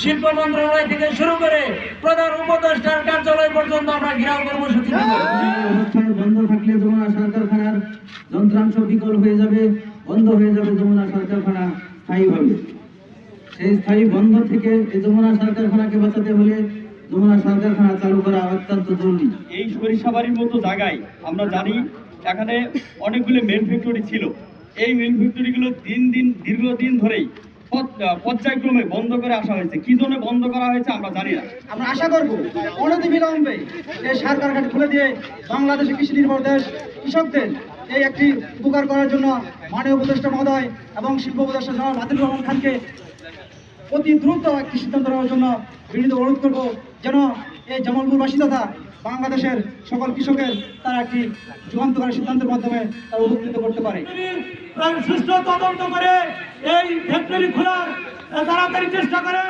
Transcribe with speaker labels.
Speaker 1: শিল্প মন্ত্রণালয় থেকে শুরু করে প্রধান উপদেষ্টার কার্যালয় পর্যন্ত আমরা ঘেরাও কর্মসূচি
Speaker 2: বন্ধ থাকলে যমুনা সার কারখানার যন্ত্রাংশ বিকল হয়ে যাবে বন্ধ হয়ে যাবে যমুনা সার কারখানা স্থায়ীভাবে। সেই স্থায়ী বন্ধ থেকে এই যমুনা সার কারখানাকে বাঁচাতে হলে যমুনা সার কারখানা চালু করা অত্যন্ত জরুরি।
Speaker 3: এই সরিষাবাড়ির মতো জায়গায় আমরা জানি এখানে অনেকগুলো মেল ফ্যাক্টরি ছিল। এই মেল ফ্যাক্টরিগুলো দিন দিন দীর্ঘদিন ধরেই পর্যায়ক্রমে বন্ধ করে আসা হয়েছে। কি জন্য বন্ধ করা হয়েছে আমরা জানি না।
Speaker 4: আমরা আশা করব অনতি বিলম্বে এই সার কারখানা খুলে দিয়ে বাংলাদেশে কৃষি নির্ভর দেশ কৃষকদের এই একটি উপকার করার জন্য মাননীয় উপদেষ্টা মহোদয় এবং শিল্প উপদেষ্টা জনাব আদিল রহমান খানকে অতি দ্রুত একটি সিদ্ধান্ত নেওয়ার জন্য বিনীত অনুরোধ করব যেন এই জামালপুরবাসী তথা বাংলাদেশের সকল কৃষকের তারা একটি যুগান্তকারী সিদ্ধান্তের মাধ্যমে তারা উপকৃত করতে পারে।
Speaker 1: সুষ্ঠু তদন্ত করে এই ফ্যাক্টরি খোলার তাড়াতাড়ি চেষ্টা করে